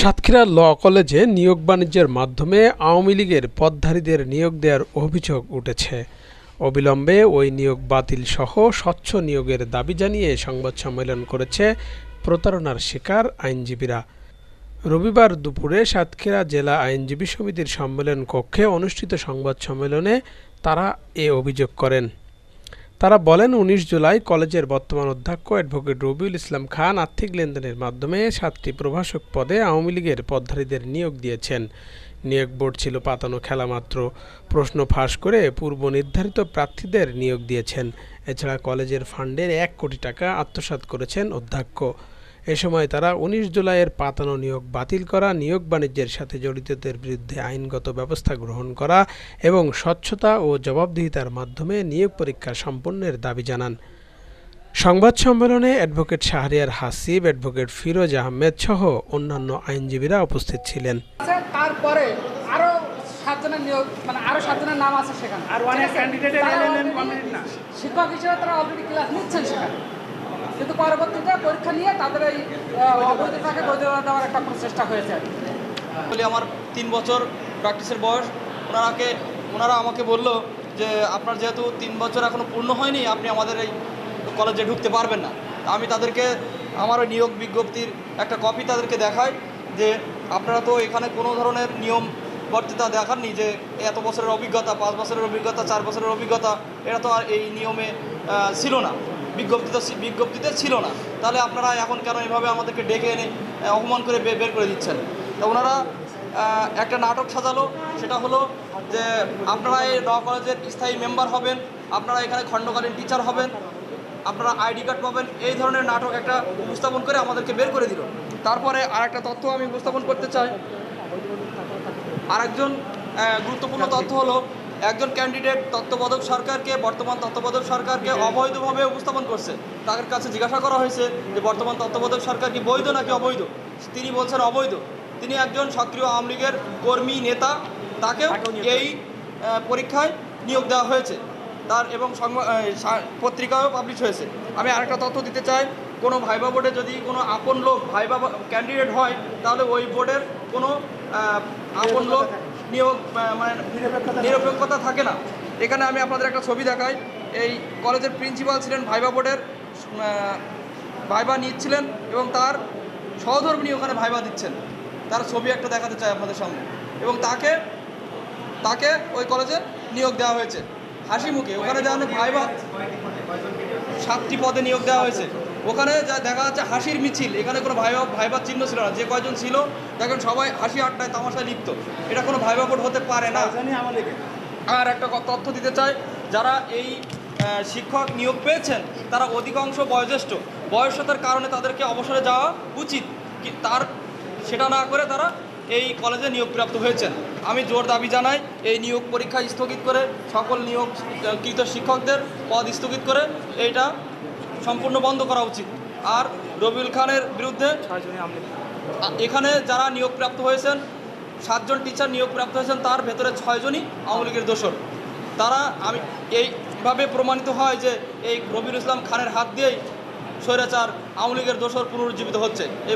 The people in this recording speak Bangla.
সাতক্ষীরা ল কলেজে নিয়োগ বাণিজ্যের মাধ্যমে আওয়ামী লীগের পদধারীদের নিয়োগ দেওয়ার অভিযোগ উঠেছে। অবিলম্বে ওই নিয়োগ বাতিল সহ স্বচ্ছ নিয়োগের দাবি জানিয়ে সংবাদ সম্মেলন করেছে প্রতারণার শিকার আইনজীবীরা। রবিবার দুপুরে সাতক্ষীরা জেলা আইনজীবী সমিতির সম্মেলন কক্ষে অনুষ্ঠিত সংবাদ সম্মেলনে তারা এ অভিযোগ করেন। তারা বলেন, উনিশ জুলাই কলেজের বর্তমান অধ্যক্ষ অ্যাডভোকেট রবিউল ইসলাম খান আর্থিক লেনদেনের মাধ্যমে সাতটি প্রভাষক পদে আওয়ামী লীগের পদধারীদের নিয়োগ দিয়েছেন। নিয়োগ বোর্ড ছিল পাতানো খেলা মাত্র। প্রশ্ন ফাঁস করে পূর্ব নির্ধারিত প্রার্থীদের নিয়োগ দিয়েছেন। এছাড়া কলেজের ফান্ডের এক কোটি টাকা আত্মসাত করেছেন অধ্যক্ষ। এ সময় তারা উনিশ জুলাইয়ের পাতানো নিয়োগ বাতিল করা নিয়োগ বাণিজ্যের সাথে জড়িতদের বিরুদ্ধে আইনগত ব্যবস্থা গ্রহণ করা এবং স্বচ্ছতা ও জবাবদিহিতার মাধ্যমে নিয়োগ পরীক্ষা সম্পন্নের দাবি জানান। সংবাদ সম্মেলনে অ্যাডভোকেট শাহরিয়ার হাসিব অ্যাডভোকেট ফিরোজ আহমেদ সহ অন্যান্য আইনজীবীরা উপস্থিত ছিলেন। তারপরে আরও সাতজনের নিয়োগ মানে আরও সাতজনের নাম আছে সেখানে। আর শিক্ষক হিসেবে তারা অলরেডি ক্লাস নিচ্ছেন সেখানে। কিন্তু পরবর্তীতে পরীক্ষা নিয়ে তাদের এই অবৈধতাকে বৈধতা দেওয়ার একটা প্রচেষ্টা হয়েছে। বলি, আমার তিন বছর প্র্যাকটিসের বয়স। ওনারাকে, ওনারা আমাকে বলল যে, আপনার যেহেতু তিন বছর এখনও পূর্ণ হয়নি, আপনি আমাদের এই কলেজে ঢুকতে পারবেন না। আমি তাদেরকে, আমার নিয়োগ বিজ্ঞপ্তির একটা কপি তাদেরকে দেখাই যে, আপনারা তো এখানে কোনো ধরনের নিয়ম বর্তিতা দেখাননি যে, এত বছরের অভিজ্ঞতা, পাঁচ বছরের অভিজ্ঞতা, চার বছরের অভিজ্ঞতা এটা তো আর এই নিয়মে ছিল না। বিজ্ঞপ্তিতে বিজ্ঞপ্তিতে ছিল না। তাহলে আপনারা এখন কেন এভাবে আমাদেরকে ডেকে এনে অপমান করে বের করে দিচ্ছেন? তো ওনারা একটা নাটক সাজালো। সেটা হলো যে, আপনারা এই ল কলেজের স্থায়ী মেম্বার হবেন, আপনারা এখানে খণ্ডকালীন টিচার হবেন, আপনারা আইডি কার্ড পাবেন, এই ধরনের নাটক একটা উপস্থাপন করে আমাদেরকে বের করে দিল। তারপরে আর একটা তথ্য আমি উপস্থাপন করতে চাই। আরেকজন গুরুত্বপূর্ণ তথ্য হলো একজন ক্যান্ডিডেট তত্ত্বাবধায়ক সরকারকে বর্তমান তত্ত্বাবধায়ক সরকারকে অবৈধভাবে উপস্থাপন করছে। তাদের কাছে জিজ্ঞাসা করা হয়েছে যে বর্তমান তত্ত্বাবধায়ক সরকার কি বৈধ নাকি অবৈধ? তিনি বলছেন অবৈধ। তিনি একজন সক্রিয় আওয়ামী লীগের কর্মী নেতা তাকেও এই পরীক্ষায় নিয়োগ দেওয়া হয়েছে। তার এবং পত্রিকাও পাবলিশ হয়েছে। আমি আরেকটা তথ্য দিতে চাই কোনো ভাইবা বোর্ডে যদি কোনো আপন লোক ভাইবা ক্যান্ডিডেট হয় তাহলে ওই বোর্ডের কোনো আপন লোক নিয়োগ মানে নিরপেক্ষতা থাকে না। এখানে আমি আপনাদের একটা ছবি দেখাই। এই কলেজের প্রিন্সিপাল ছিলেন ভাইবা বোর্ডের ভাইবা নিচ্ছিলেন এবং তার সহধর্মিনী ওখানে ভাইবা দিচ্ছেন। তার ছবি একটা দেখাতে চাই আপনাদের সামনে। এবং তাকে তাকে ওই কলেজে নিয়োগ দেওয়া হয়েছে। হাসি মুখে। ওখানে যেন ভাইবা সাতটি পদে নিয়োগ দেওয়া হয়েছে। ওখানে যা দেখা যাচ্ছে হাসির মিছিল এখানে কোনো ভাইবা ভাইবার চিহ্ন ছিল না। যে কয়জন ছিল দেখেন সবাই হাসি আড্ডায় তামাশায় লিপ্ত। এটা কোনো ভাইবা বোর্ড হতে পারে না। জানি আমার লেগে আর একটা তথ্য দিতে চাই যারা এই শিক্ষক নিয়োগ পেয়েছেন তারা অধিকাংশ বয়োজ্যেষ্ঠ। বয়সতার কারণে তাদেরকে অবসরে যাওয়া উচিত। তার সেটা না করে তারা এই কলেজে নিয়োগপ্রাপ্ত হয়েছেন। আমি জোর দাবি জানাই এই নিয়োগ পরীক্ষা স্থগিত করে সকল নিয়োগকৃত শিক্ষকদের পদ স্থগিত করে এইটা সম্পূর্ণ বন্ধ করা উচিত। আর রবিউল খানের বিরুদ্ধে এখানে যারা নিয়োগপ্রাপ্ত হয়েছেন, সাতজন টিচার নিয়োগপ্রাপ্ত হয়েছেন, তার ভেতরে ছয়জনই আওয়ামী লীগের দোষর। তারা আমি এইভাবে প্রমাণিত হয় যে এই রবিউল ইসলাম খানের হাত দিয়েই স্বৈরাচার আওয়ামী লীগের দোষর পুনরুজ্জীবিত হচ্ছে।